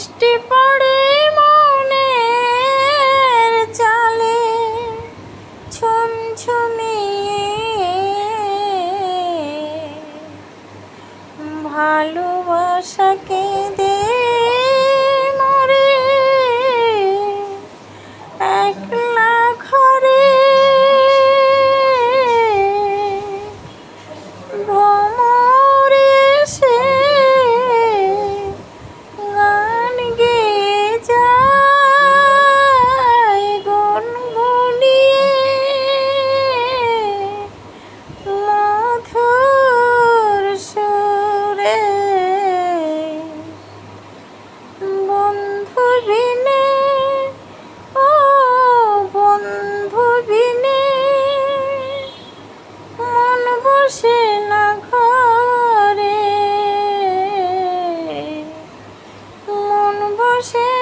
বৃষ্টি পড়ে মনের চালে ছমছমিয়ে ভালোবাসাকে দে মরে একলা Rocher.